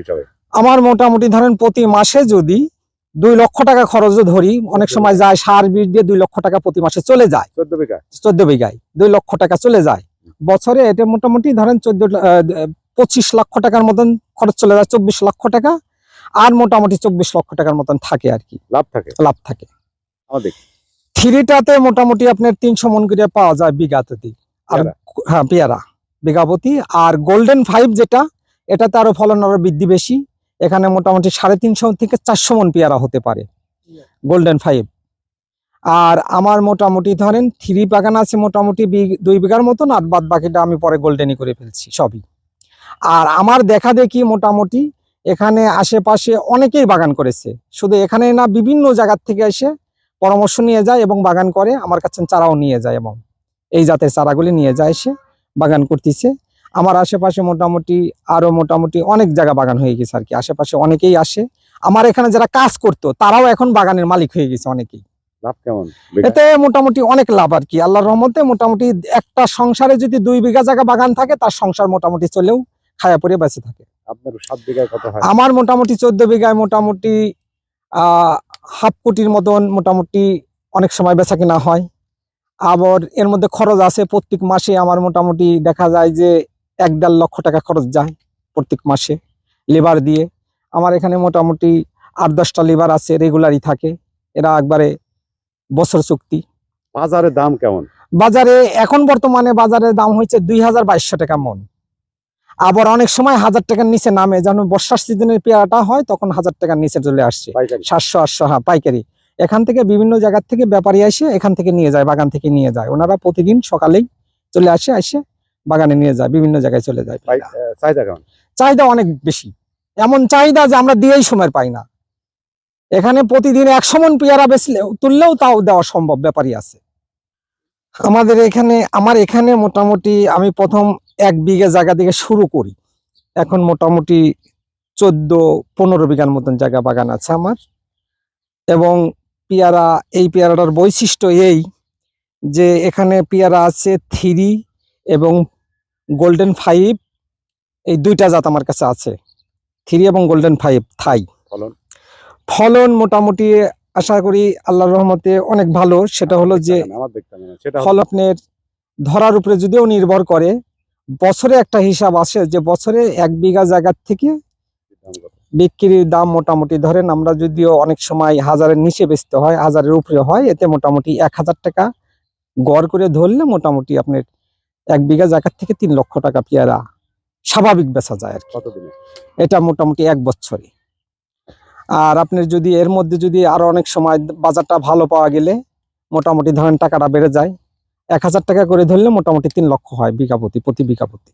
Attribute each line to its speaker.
Speaker 1: হিসাবে?
Speaker 2: আমার মোটামুটি ধরেন প্রতি মাসে যদি দুই লক্ষ টাকা খরচও ধরি অনেক সময় যায় সার বীজ দিয়ে দুই লক্ষ টাকা প্রতি মাসে চলে যায়।
Speaker 1: চোদ্দ বিঘা?
Speaker 2: চোদ্দ বিঘায় দুই লক্ষ টাকা চলে যায়। বছরে এটা মোটামুটি ধরেন চোদ্দ পঁচিশ লক্ষ টাকার মতন খরচ চলে যায় চব্বিশ লক্ষ টাকা। আর মোটামুটি চব্বিশ লক্ষ টাকার মতন থাকে আর কি।
Speaker 1: লাভ থাকে?
Speaker 2: লাভ থাকে।
Speaker 1: আমাদের?
Speaker 2: থ্রিটাতে মোটামুটি আপনার তিনশো মন করে পাওয়া যায় বিঘাতে আর
Speaker 1: পেয়ারা।
Speaker 2: হ্যাঁ পেয়ারা বিঘাপতি। আর গোল্ডেন ফাইভ যেটা এটাতে আরও ফলন আরও বৃদ্ধি বেশি। এখানে মোটামুটি সাড়ে তিনশো থেকে চারশো মন পেয়ারা হতে পারে। গোল্ডেন ফাইভ আর আমার মোটামুটি ধরেন থ্রি বাগান আছে মোটামুটি দুই বিঘার মতন, আর বাদ বাকিটা আমি পরে গোল্ডেনই করে ফেলছি, সবই। আর আমার দেখা দেখি মোটামুটি এখানে আশেপাশে অনেকেই বাগান করেছে। শুধু এখানে না, বিভিন্ন জায়গার থেকে এসে পরামর্শ নিয়ে যায় এবং বাগান করে। আমার কাছে চারাও নিয়ে যায় এবং এই জাতের চারাগুলি নিয়ে যায় এসে বাগান করতেছে। আমার আশেপাশে মোটামুটি আরও মোটামুটি অনেক জায়গা বাগান হয়ে গেছে আর কি। আশেপাশে অনেকেই আসে। আমার এখানে যারা কাজ করতো তারাও এখন বাগানের মালিক হয়ে গেছে অনেকেই।
Speaker 1: লাভ কেমন?
Speaker 2: এতে মোটামুটি অনেক লাভ আর কি। আল্লাহর রহমতে মোটামুটি একটা সংসারে যদি দুই বিঘা জায়গা বাগান থাকে তার সংসার মোটামুটি চলেও খায়া পরে বেঁচে থাকে।
Speaker 1: আপনার সাত বিঘায় কত হয়?
Speaker 2: আমার মোটামুটি চোদ্দ বিঘায় মোটামুটি আহ হাফ কোটির মতন মোটামুটি অনেক সময় বেচা কিনা হয়। আবার এর মধ্যে খরচ আছে। প্রত্যেক মাসে আমার মোটামুটি দেখা যায় যে এক দেড় লক্ষ টাকা খরচ যায় প্রত্যেক মাসে লেবার দিয়ে। আমার এখানে মোটামুটি আট দশটা লেবার আছে রেগুলারই থাকে। এরা একবারে বছর চুক্তি।
Speaker 1: বাজারের দাম কেমন?
Speaker 2: বাজারে এখন বর্তমানে বাজারে দাম হয়েছে দুই হাজার বাইশশো টাকা মন। আবার অনেক সময় হাজার টাকার নিচে নামে। যেন বর্ষার সিজনের পেয়ারাটা হয় তখন হাজার টাকার নিচে চলে আসছে সাতশো আটশো হ্যাঁ পাইকারি। এখান থেকে বিভিন্ন জায়গার থেকে ব্যাপারী আসে এখান থেকে নিয়ে যায় বাগান থেকে নিয়ে যায়। ওনারা প্রতিদিন সকালেই চলে আসে এসে বাগানে নিয়ে যায় বিভিন্ন জায়গায় চলে যায়
Speaker 1: চাহিদা কেমন?
Speaker 2: চাহিদা অনেক বেশি। এমন চাহিদা যে আমরা দিয়েই সময় পাই না। এখানে প্রতিদিন একশো মন পেয়ারা বেচলেও তুললেও তাও দেওয়া সম্ভব ব্যাপারই আছে। আমাদের এখানে আমার এখানে মোটামুটি আমি প্রথম এক বিঘা জায়গা থেকে শুরু করি। এখন মোটামুটি চোদ্দ পনেরো বিঘার মতন জায়গা বাগান আছে আমার। এবং পেয়ারা এই পেয়ারাটার বৈশিষ্ট্য এই যে এখানে পেয়ারা আছে থ্রি এবং গোল্ডেন ফাইভ এই দুইটা জাত আমার কাছে আছে। থ্রি এবং গোল্ডেন ফাইভ থাই।
Speaker 1: ফলন?
Speaker 2: ফলন মোটামুটি আশা করি আল্লাহর রহমতে অনেক ভালো। সেটা হলো যে
Speaker 1: দেখেন, আমার দেখতে হবে না। সেটা
Speaker 2: ফল আপনার ধরার উপরে যদিও নির্ভর করে বছরে একটা হিসাব আসে যে বছরে এক বিঘা জায়গার থেকে বিক্রির দাম মোটামুটি ধরেন আমরা যদিও অনেক সময় হাজারের নিচে বেচতে হয় হাজারের উপরে হয় এতে মোটামুটি এক হাজার টাকা গড় করে ধরলে মোটামুটি আপনার এক বিঘা জায়গার থেকে তিন লক্ষ টাকা পেয়ারা স্বাভাবিক বেচা যায় আর কি।
Speaker 1: কতদিনে?
Speaker 2: এটা মোটামুটি এক বছরে। আর আপনার যদি এর মধ্যে যদি আরও অনেক সময় বাজারটা ভালো পাওয়া গেলে মোটামুটি ধরেন টাকাটা বেড়ে যায়। এক হাজার টাকা করে ধরলে মোটামুটি তিন লক্ষ হয় বিঘাপতি প্রতি বিঘাপতি। বিঘা প্রতি